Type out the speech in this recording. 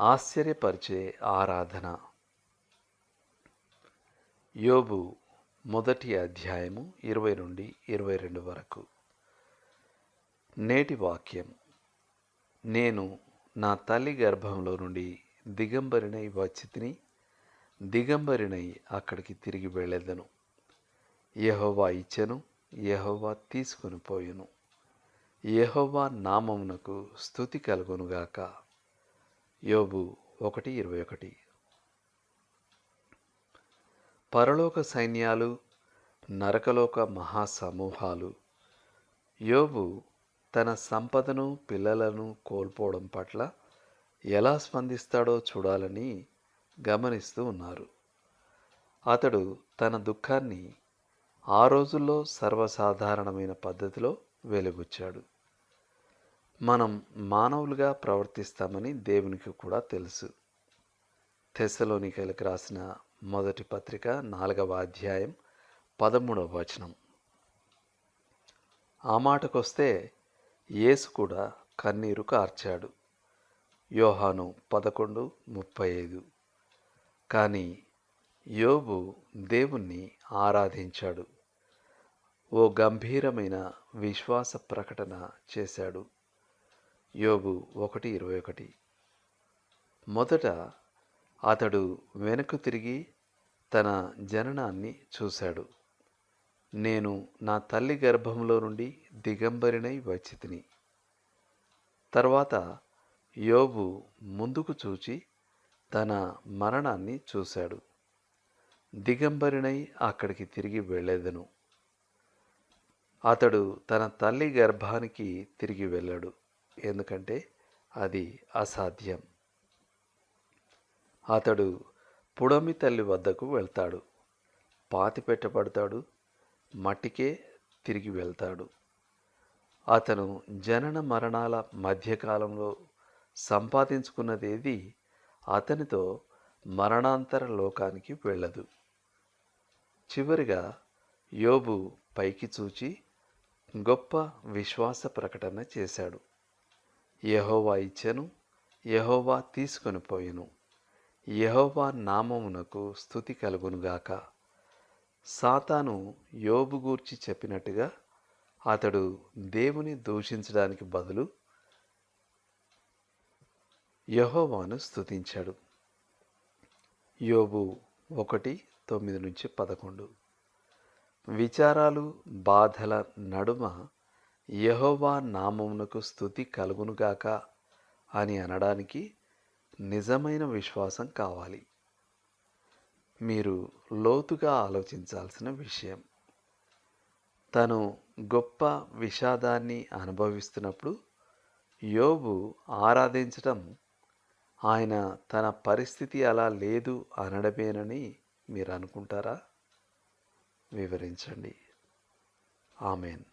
ఆశ్చర్యపరిచే ఆరాధన. యోబు మొదటి అధ్యాయము ఇరవై నుండి ఇరవై రెండు వరకు. నేటి వాక్యం. నేను నా తల్లి గర్భంలో నుండి దిగంబరినై వచ్చి తిని దిగంబరినై అక్కడికి తిరిగి వెళ్ళేదను. యహోవా ఇచ్చెను యహోవా తీసుకొని పోయెను. యహోవా నామమునకు స్థుతి కలుగునుగాక. యోబు ఒకటి ఇరవై ఒకటి. పరలోక సైన్యాలు నరకలోక మహాసమూహాలు యోబు తన సంపదను పిల్లలను కోల్పోవడం పట్ల ఎలా స్పందిస్తాడో చూడాలని గమనిస్తూ ఉన్నారు. అతడు తన దుఃఖాన్ని ఆ రోజుల్లో సర్వసాధారణమైన పద్ధతిలో వెలుగుచ్చాడు. మనం మానవులుగా ప్రవర్తిస్తామని దేవునికి కూడా తెలుసు. తెస్సలోనికలకు రాసిన మొదటి పత్రిక నాలుగవ అధ్యాయం పదమూడవ వచనం. ఆ మాటకొస్తే యేసు కూడా కన్నీరు కార్చాడు. యోహాను పదకొండు ముప్పై ఐదు. కానీ యోబు దేవుణ్ణి ఆరాధించాడు. ఓ గంభీరమైన విశ్వాస ప్రకటన చేశాడు. యోబు ఒకటి ఇరవై ఒకటి. మొదట అతడు వెనక్కు తిరిగి తన జననాన్ని చూశాడు. నేను నా తల్లి గర్భంలో నుండి దిగంబరినై వచ్చితిని. తర్వాత యోబు ముందుకు చూచి తన మరణాన్ని చూశాడు. దిగంబరినై అక్కడికి తిరిగి వెళ్ళేదను. అతడు తన తల్లి గర్భానికి తిరిగి వెళ్ళాడు. ఎందుకంటే అది అసాధ్యం. అతడు పుడమి తల్లి వద్దకు వెళ్తాడు. పాతి పెట్టబడతాడు. మట్టికే తిరిగి వెళ్తాడు. అతను జనన మరణాల మధ్యకాలంలో సంపాదించుకున్నదేది అతనితో మరణాంతర లోకానికి వెళ్ళదు. చివరిగా యోబు పైకి చూచి గొప్ప విశ్వాస ప్రకటన చేశాడు. యహోవా ఇచ్చెను యహోవా తీసుకొని పోయెను. యహోవా నామమునకు స్థుతి కలుగునుగాక సాతాను యోబు గూర్చి చెప్పినట్టుగా అతడు దేవుని దూషించడానికి బదులు యహోవాను స్థుతించాడు యోబు ఒకటి తొమ్మిది నుంచి పదకొండు. విచారాలు బాధల నడుమ యహోవా నామమునకు స్థుతి కలుగునుగాక అని అనడానికి నిజమైన విశ్వాసం కావాలి. మీరు లోతుగా ఆలోచించాల్సిన విషయం. తను గొప్ప విషాదాన్ని అనుభవిస్తున్నప్పుడు యోబు ఆరాధించటం ఆయన తన పరిస్థితి అలా లేదు అనడమేనని మీరు అనుకుంటారా వివరించండి. ఆమెన్.